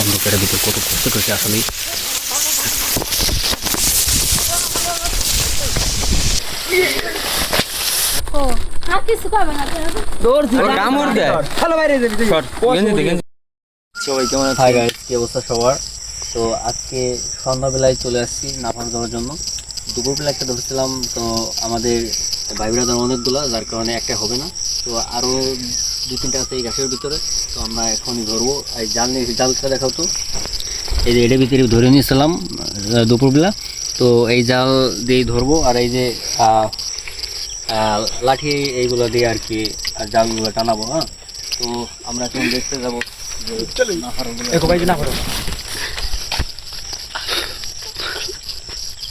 অন্ধকারের ভিতর কত কষ্ট করেছে আসলে আর তো আজকে সন্ধ্যাবেলায় চলে আসছি নাফার দেওয়ার জন্য। দুপুরবেলা একটা ধরছিলাম তো আমাদের ভাই ব্রাদার অনেকগুলো যার কারণে একটা হবে না। তো আরও দু তিনটা আছে এই ঘাসের ভিতরে। তো আমরা এখনই ধরবো। এই জাল নিয়ে জালটা দেখাও তো। এই যে এটার ভিতরে ধরে নিয়েছিলাম দুপুরবেলা। তো এই জাল দিয়ে ধরবো। আর এই যে লাঠি এইগুলো দিয়ে আর কি আর জালগুলো টানাবো হ্যাঁ? তো আমরা এখন দেখতে যাব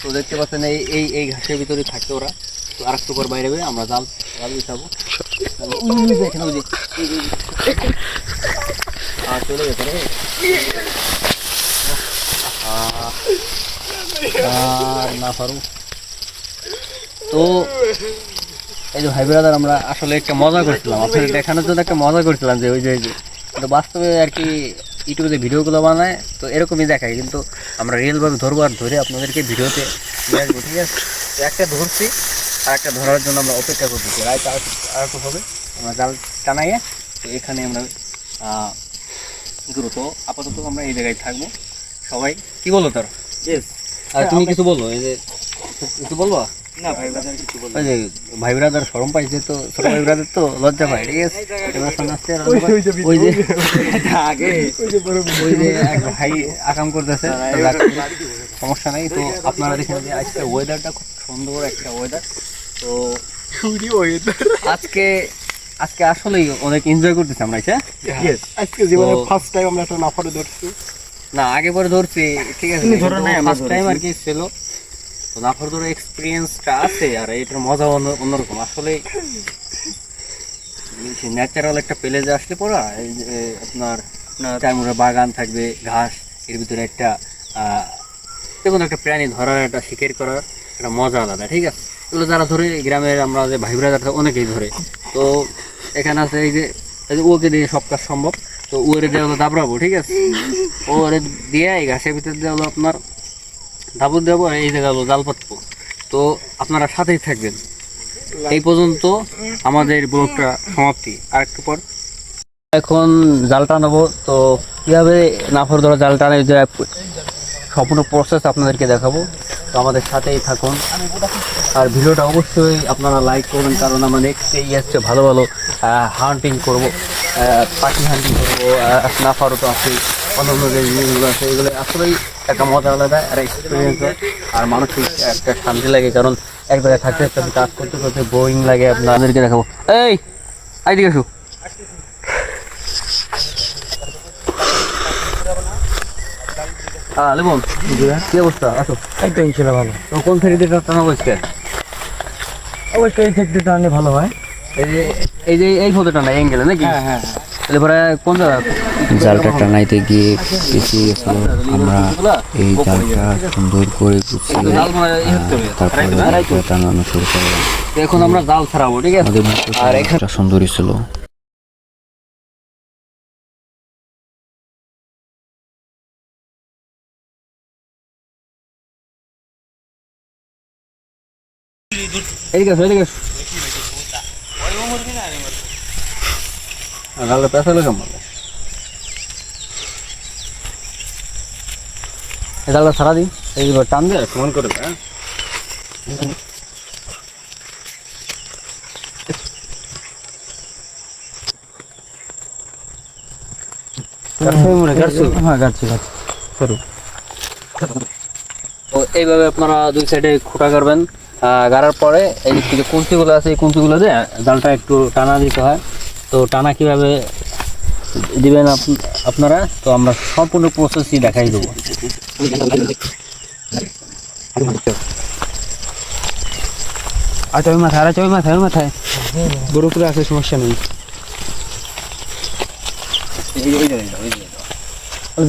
তো দেখতে পাচ্ছেন এই এই এই ঘাসের ভিতরে থাকে ওরা। তো আমরা এই যে- ভাই ব্রাদার আমরা আসলে একটা মজা করছিলাম। আপনাদের দেখানোর জন্য একটা মজা করছিলাম যে ওই যে কিন্তু বাস্তবে আর কি ইউটিউবে যে ভিডিওগুলো বানায়, তো এরকমই দেখায়। কিন্তু আমরা রিয়েলভাবে ধরবো আর ধরে আপনাদেরকে ভিডিওতে ঠিক আছে? একটা ধরছি আর একটা ধরার জন্য আমরা অপেক্ষা করতেছি রাইট আর আর একটু হবে। আমরা জাল টানাইয়ে তো এখানে আমরা আহ, ঘুরো তো আপাতত আমরা এই জায়গায় থাকব। সবাই কি বলো তোর? আর তুমি কিছু বলো? এই যে কিছু বলব? না ভাই বাজার কিছু বল ওই যে ভাই ব্রাদার শরম পাইছে তো ছোট ভাই ব্রাদার তো লজ্জা পায়। ঠিক আছে এবার সামনে ওই যে আগে। ওই যে এক ভাই আকাম করতেছে তো সমস্যা নাই। তো আপনারা দেখেন যে আজকে ওয়েদারটা খুব সুন্দর একটা ওয়েদার তো ওয়েদার আজকে আজকে আসলেই অনেক এনজয় করতেছি আমরা আচ্ছা আজকে জীবনে ফার্স্ট টাইম আমরা একটা নাফারে ধরছি। না আগে পরে ধরছি ঠিক আছে। তুমি ধরো আমরা ফার্স্ট টাইম আর কি ছিল। তো নাফর ধরে এক্সপিরিয়েন্সটা আছে আর এটার মজা অন্যরকম। আসলে ন্যাচারাল একটা প্লেজে আসলে পড়া এই যে আপনার চারমুড়া বাগান থাকবে ঘাস এর ভিতরে একটা আহ, দেখুন একটা প্রাণী ধরার একটা শিকার করার একটা মজা আলাদা, ঠিক আছে? এগুলো যারা ধরে গ্রামের আমরা যে ভাই ব্রাদার অনেকেই ধরে। তো এখানে আছে এই যে এই যে ওকে দিয়ে সব কাজ সম্ভব। তো ওরে দিয়ে হলো দাবড়াবো, ঠিক আছে? ওরে দিয়ে এই ঘাসের ভিতর দিয়ে হলো আপনার দাবুর দেবো আর এই জায়গা হলো জাল পাতবো। তো আপনারা সাথেই থাকবেন। এই পর্যন্ত আমাদের ব্লগটা সমাপ্তি। আর একটু পর। এখন জাল টানাবো, তো কীভাবে নাফর ধরা জাল টানে যে সম্পূর্ণ প্রসেস আপনাদেরকে দেখাবো। তো আমাদের সাথেই থাকুন। আর ভিডিওটা অবশ্যই আপনারা লাইক করবেন, কারণ আমরা নেক্সট এই আসছে ভালো ভালো হান্টিং করব পাখি হান্টিং করব নাফারও তো আছে অন্যান্য যে জিনিসগুলো আছে, এগুলো আসলেই একটা মজা আলাদা আর এক্সপিরিয়েন্স হয় আর মানসিক একটা শান্তি লাগে, কারণ এক জায়গায় থাকতে থাকতে কাজ করতে করতে বোরিং লাগে আপনাদেরকে দেখাবো। এই আইদিকে আসো। লেবন কি অবস্থা? আসো। একদম ছিল ভালো। তো কোন ফেরিতে টানা বসছে অবশ্যই এই সেক্টরটা আনলে ভালো হয়। এই যে এই যে এই অ্যাঙ্গেলে নাকি? হ্যাঁ হ্যাঁ তাহলে পরে কোন জালটা টানাইতে গিয়ে পিছিয়ে গেছিল আমরা এই জালটা সুন্দর করে গুছিয়ে জাল মানে ই হতে হবে। তারপরে টানানো শুরু করলাম। এখন আমরা জাল ছাড়াবো ঠিক আছে? আমাদের আর এখানে সুন্দরই ছিল। এদিকে আসো এদিকে আসো। টান করে দে, গাছি গাছি সরু তো এইভাবে আপনারা দুই সাইডে খোটা করবেন। গাড়ার পরে এই থেকে কুঞ্চিগুলো আছে, এই কুঞ্চিগুলো দিয়ে জালটা একটু টানা দিতে হয়। তো টানা কীভাবে দিবেন আপনারা? তো আমরা সম্পূর্ণ প্রসেসই দেখাই দেবো। আচ্ছা ওই মাথায় আচ্ছা ওই মাথায় ওই মাথায়। গরু করে আছে, সমস্যা নেই।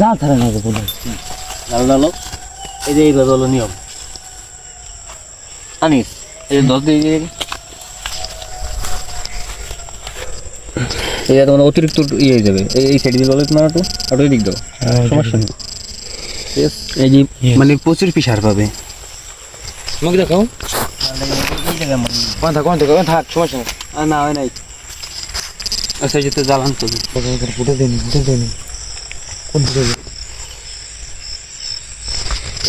যা ছাড়া না জাল ডালো এই যে হলো নিয়ম। আনিস এই দশ দিয়ে এই তোমার অতিরিক্ত ইয়ে হয়ে যাবে। এই সাইড দিয়ে বলে তোমার একটু আর ওই দিক দাও সমস্যা নেই। এই যে মানে প্রচুর পিসার পাবে। আমাকে দেখাও। কোন থাক কোন থাক কোন থাক সমস্যা নেই। না হয় নাই। আচ্ছা যেতে জ্বালান তো। ফুটে দেনি ফুটে দেনি কোন ফুটে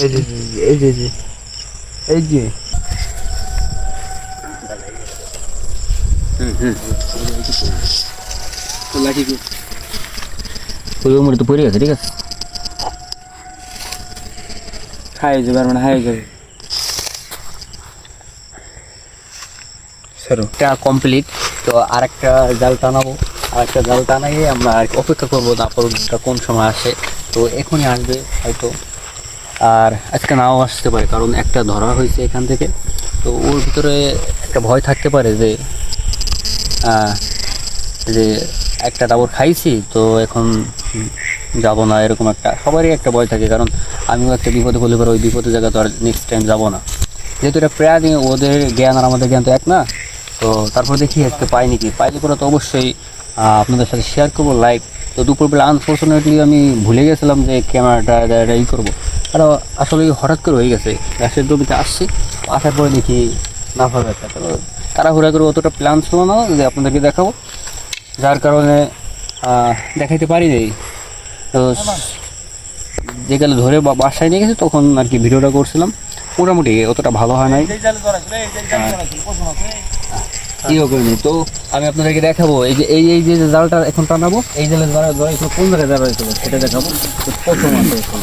এই যে এই যে এই যে এই যে ওই তো পড়ে গেছে ঠিক আছে হাই যাবে আর মানে হাই যাবে এটা কমপ্লিট তো আরেকটা জাল টানাবো। আরেকটা জাল টানাই আমরা আর অপেক্ষা করব নাপরটা কোন সময় আসে। তো এখনই আসবে হয়তো। আর আজকে নাও আসতে পারে, কারণ একটা ধরা হয়েছে এখান থেকে। তো ওর ভিতরে একটা ভয় থাকতে পারে যে যে একটা দাবর খাইছি, তো এখন যাব না, এরকম একটা, সবারই একটা ভয় থাকে, কারণ আমিও একটা বিপদে হলে পরে ওই বিপদের জায়গা তো আর নেক্সট টাইম যাব না। যেহেতু এটা প্রায় প্রাণী ওদের জ্ঞান আর আমাদের জ্ঞান তো এক না, তো তারপর দেখি আজকে পাই নাকি পাইলে পরে তো অবশ্যই আপনাদের সাথে শেয়ার করব লাইভ তো দুপুরবেলা আনফর্চুনেটলি আমি ভুলে গেছিলাম যে ক্যামেরাটা ই করব। আর আসলে হঠাৎ করে হয়ে গেছে, গ্যাসের জমিতে আসছি, আসার পরে দেখি না ভাবে একটা তাড়াহুড়া করে অতটা প্ল্যান ছিল না যে আপনাদেরকে দেখাবো। যার কারণে দেখাইতে পারি নাই। তো যে গেলে ধরে বা- বাসায় নিয়ে গেছি তখন আর কি ভিডিওটা করছিলাম। মোটামুটি অতটা ভালো হয় নাই। করিনি তো আমি আপনাদেরকে দেখাবো। এই যে এই এই যে জালটা এখন টানাবো এই জালে ধরা ধরা এখন কোন জায়গায় ধরা হয়েছিল সেটা দেখাবো। প্রথম আছে এখন।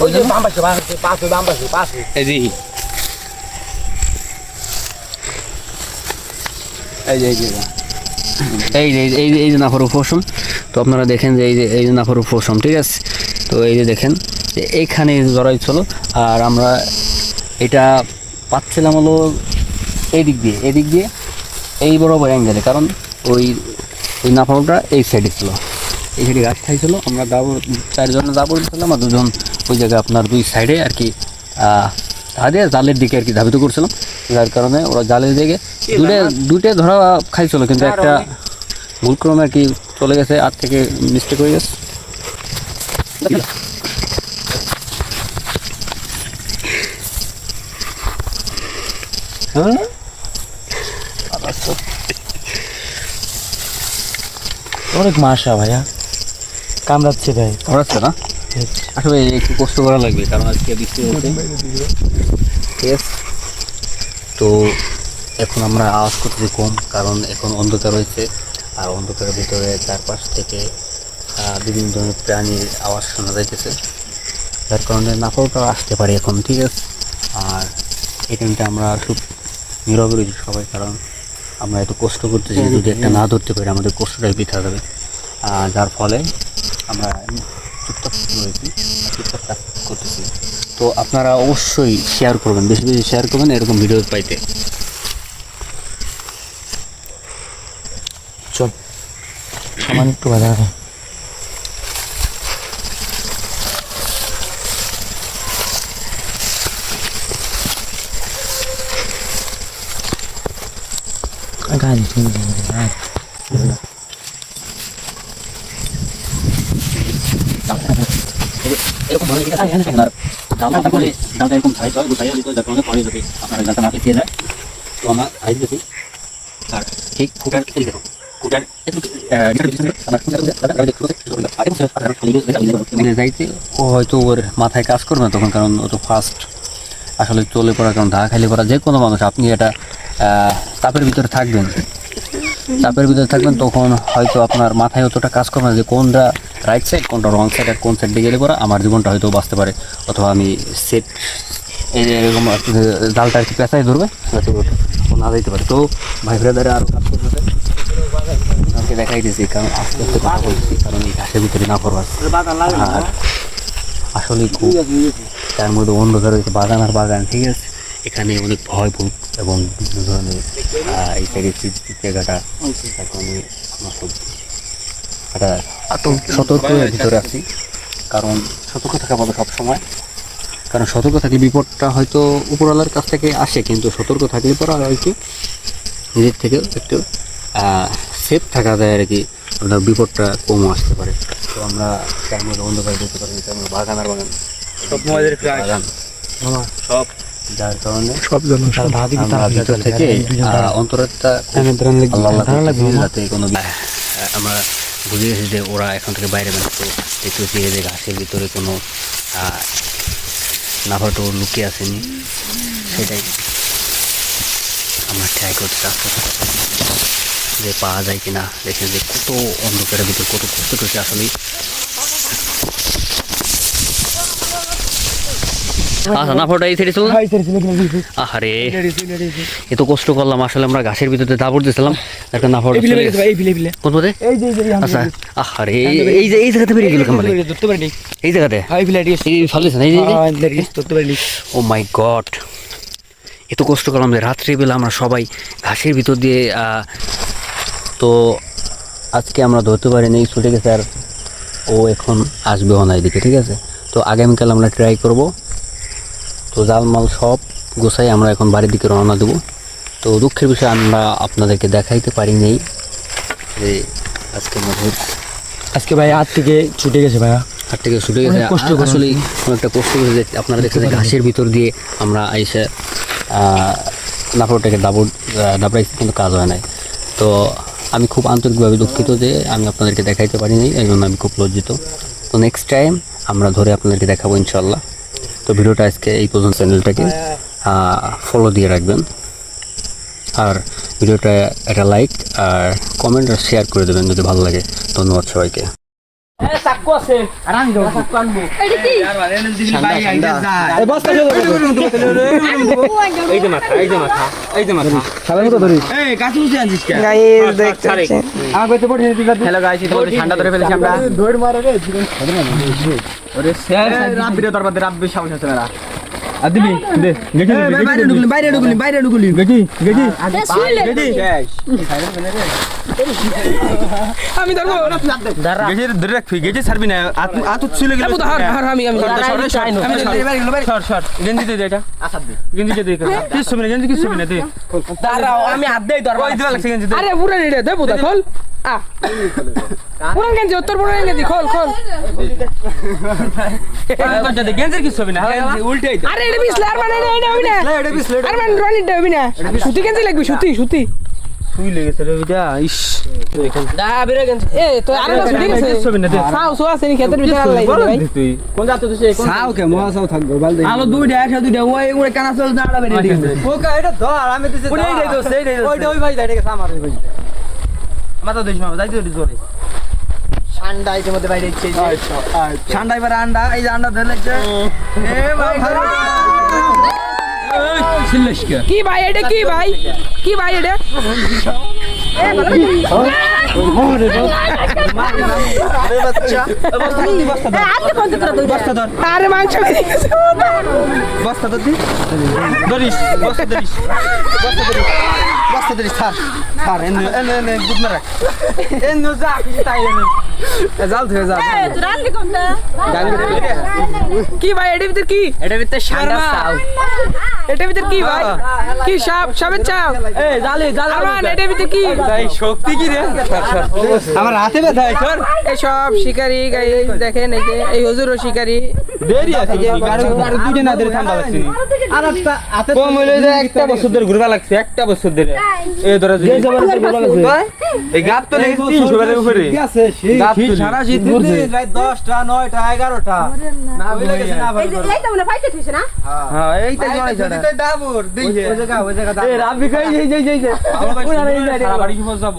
ওই যে বাম পাশে বাম পাশে পাশে বাম পাশে পাশে। এই যে এই যে এই যে এই যে। এই যে এই যে তো আপনারা দেখেন যে এই যে এই যে নাফারু ফসম ঠিক আছে? তো এই যে দেখেন এইখানে জড়াই ছিল, আর আমরা এটা পাচ্ছিলাম হলো এই দিক দিয়ে, এদিক দিয়ে এই বরাবর অ্যাঙ্গেলে কারণ ওই ওই নাফারুটা এই সাইডে ছিল। এই সাইডে গাছ খাইছিল, আমরা দাবর, চারজনে দাবর দিয়েছিলাম আর দুজন ওই জায়গায় আপনার দুই সাইডে আর কি তাদের জালের দিকে আর কি ধাবিত করছিলাম। যার কারণে ওরা জালের দিকে দুটে দুটে ধরা খাইছিল কিন্তু একটা ভুলক্রমে আর কি চলে গেছে আর থেকে মিস্টেক হয়ে গেছে। অনেক মাসা ভাইয়া। কামড়াচ্ছে ভাই। ধরাচ্ছে না? আসলে একটু কষ্ট করা লাগবে, কারণ আজকে বৃষ্টি হচ্ছে ঠিক তো এখন আমরা আওয়াজ করতেছি কম, কারণ এখন অন্ধকার রয়েছে আর অন্ধকারের ভিতরে চারপাশ থেকে বিভিন্ন ধরনের প্রাণীর আওয়াজ শোনা যাইতেছে। যার কারণে নাফরটা আসতে পারে এখন, ঠিক আছে? আর এই টাইমটা আমরা খুব নীরবে রয়েছি সবাই, কারণ আমরা এত কষ্ট করতেছি যদি একটা না ধরতে পারি, আমাদের কষ্টটাই বৃথা যাবে। যার ফলে আমরা রয়েছি। করতেছি। তো আপনারা অবশ্যই শেয়ার করবেন, বেশি বেশি শেয়ার করবেন, এরকম ভিডিও পাইতে। চল। একটু এরকম হয় হয়তো ওর মাথায় কাজ করবে না তখন কারণ ও তো ফার্স্ট আসলে চলে পড়া কারণ ঢাকা খালি পড়া যে কোনো মানুষ আপনি এটা চাপের ভিতরে থাকবেন চাপের ভিতরে থাকবেন তখন হয়তো আপনার মাথায় অতটা কাজ করবে না যে কোনটা রাইট সাইড, কোনটা রং সাইড আর কোন সাইড গেলে পরে আমার জীবনটা হয়তো বাঁচতে পারে। অথবা আমি সেট এরকম আর কি জালটা পেঁচাই ধরবে না যাইতে পারে। তো ভাই ব্রাদারে আরও কাজ করতে আমাকে দেখাই দিয়েছি, কারণ আস্তে আস্তে কথা বলছি, কারণ এই ঘাসের ভিতরে না করবার আর আসলে খুব তার মধ্যে অন্ধকার রয়েছে বাগান আর বাগান, ঠিক আছে? এখানে অনেক ভয় ভূত এবং বিভিন্ন ধরনের এই সাইডে জায়গাটা কারণে আমরা সব একটা সতর্কের ভিতরে আছি। কারণ সতর্ক থাকা পাবে সবসময়। কারণ সতর্ক থাকলে বিপদটা হয়তো উপরওয়ালার কাছ থেকে আসে কিন্তু সতর্ক থাকলে পরে আর কি নিজের থেকে একটু সেফ থাকা যায় আর কি আপনার বিপদটা কম আসতে পারে। তো আমরা ক্যামেরা অন্ধকার করতে পারি বাগান আর বাগান। সব বাগান। সব। যার কারণে সব ভিতর থেকে আহ, অন্তরটা আল্লাহ আল্লাহ যাতে কোনো আমরা বুঝে গেছি যে ওরা এখন থেকে বাইরে বেরোচ্ছে। দেখতেছি যে ঘাসের ভিতরে কোনো নাভাটো লুকিয়ে আসেনি। সেটাই আমরা ট্রাই করতে আস্তে যে পাওয়া যায় কিনা দেখেন যে কত অন্ধকারের ভিতরে, কত কষ্ট করছে আসলে আচ্ছা নাফাটা এই সাইডে চলো আহারে। এত কষ্ট করলাম আসলে আমরা ঘাসের ভিতরে দাবড় দিয়েছিলাম। একটা চলে গেছে। বিলে বিলে কোন পথে আচ্ছা আহারে এই যে এই জায়গাতে বেরিয়ে গেল পারি এই জায়গাতে? এই এই ও মাই গড এত কষ্ট করলাম যে রাত্রিবেলা আমরা সবাই ঘাসের ভিতর দিয়ে আহ, তো আজকে আমরা ধরতে পারিনি ছুটে গেছে আর ও এখন আসবেও না এদিকে ঠিক আছে? তো আগামীকাল আমরা ট্রাই করব। তো জালমাল সব গোছাই আমরা এখন বাড়ির দিকে রওনা দেবো। তো দুঃখের বিষয় আমরা আপনাদেরকে দেখাইতে পারি নেই যে আজকে মধুর আজকে ভাই হাত থেকে ছুটে গেছে ভাইয়া। হাত থেকে ছুটে গেছে। কষ্ট করে। আসলে অনেকটা কষ্ট যে আপনারা দেখছেন ঘাসের ভিতর দিয়ে আমরা এসে নাফরটাকে দাবড় দাবড়াইছি কিন্তু কাজ হয় নাই। তো আমি খুব আন্তরিকভাবে দুঃখিত যে আমি আপনাদেরকে দেখাইতে পারিনি এই জন্য আমি খুব লজ্জিত। তো নেক্সট টাইম আমরা ধরে আপনাদেরকে দেখাবো ইনশাল্লাহ তো ভিডিওটা আজকে এই পর্যন্ত চ্যানেলটাকে ফলো দিয়ে রাখবেন। আর ভিডিওটা একটা লাইক আর কমেন্ট আর শেয়ার করে দেবেন যদি ভালো লাগে। ধন্যবাদ সবাইকে। এটা কি? এই বস্তা এই যে মাথা এই যে মাথা সাদা মতো ধরি। এই কাছে উঠে আনছিস কে গাইস দেখতে আমার কইতে পড়ে দিবি হ্যালো গাইস এটা বলতে ঠান্ডা ধরে ফেলেছি আমরা। দৌড় মারে রে জীবন। ওরে শেষ রাব্বিরে দরবার রাব্বি সামনে আছে মেরা আর দে গেছি বাইরে ঢুকলি বাইরে ঢুকলি বাইরে ঢুকলি। গেছি। গেছি শুইলে আমি ধরবো গেছি ধরে রাখবি গেছি ছাড়বি না। আত ছিল গেল ধর ধর আমি আমি আমি সর সর গেঞ্জি দে দে এটা। গেঞ্জি দে দে কি ছবি না গেঞ্জি কি ছবি না দে। দাঁড়াও আমি হাত দেই ধরবো। ওই দিবা লাগছে গেঞ্জি দে? আরে পুরা নিড়ে দে বুদা খোল। আ। পুরা গেঞ্জি উত্তর পুরা গেঞ্জি খোল খোল। গেঞ্জির কি ছবি না গেঞ্জি উল্টেই আরে এটা বিসলে আর মানে এটা হবি না। এটা বিসলে আর মানে রনি হবি না। সুতি গেঞ্জি লাগবে সুতি সুতি। তুই লেগেছে রে বিটা ইস দা বেরে গেঞ্জি এ তো আর না সুতি গেছে। ছবি না দে। সাও সো আছে নি খেতের ভিতরে আল্লাহ ভাই। তুই। কোন যাতে তো সে সাও কে মোয়া সাও থাকবে বালদে আলো দুইটা একসাথে দুইটা ওই ওই কানা চল দাঁড়া বেরিয়ে দিছে ওকা এটা ধর আমি দিছি ওই দেই দো সেই দেই ওইটা ওই ভাই যাই ঠিক আমার ভাই মাথা দিস মামা যাইতে দিস জোরে। ঠান্ডা এর মধ্যে বাইরে ইচ্ছে ঠান্ডা এবার আন্ডা এই যে আন্ডা ধরে লাগছে। এ ভাই কি ভাই এটা কি ভাই? কি ভাই এটা? আরে মাংস বস্তা ধর ধরিস বস্তা ধরিস। বস্তা ধরিস বস্তা ধরিস থার থার এনে এনে এনে গুড না এনে যা তাই এনে। জাল ধরে যা। কি ভাই এটার ভিতর কি? এটা ভিতরে এটার ভিতর কি ভাই? কি সাপ? সাপের চাপ? এই জালে জাল আমান এটার ভিতর কি? ভাই শক্তি কি রে? আমার হাতে ব্যথা সর এই সব শিকারি গাই দেখেন এই যে এই হুজুর শিকারি। দেরি আছে গাড়ি গাড়ি দুইটা না ধরে ঠান্ডা লাগছে। আর একটা হাতে কম হইলে যে একটা বছর ধরে ঘুরবা লাগছে একটা বছর ধরে। এই ধরে যে ঘুরবা লাগছে। এই গাপ তো নেই 300 এর উপরে। কি আছে তো সারা শীত ঘুরছে। রাত 10টা 9টা 11টা না। বলে গেছে না এই এই তো মনে পাইতে তুইছ না? হ্যাঁ এই তো জড়াইছে না ডাবুর দেখে ওই জায়গা ওই জায়গা এই রাবি খাই এই এই যাই সারা বাড়ি কি যাব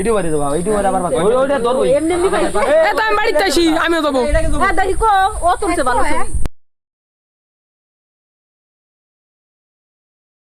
ইডি বাড়ি যাব ইডি বাড়ি আবার ওইটা ধরবো এমনি এমনি ভাই এ তো আমি বাড়িতে আসি আমিও দেবো হ্যাঁ দেখি কো ও তুলছে ভালো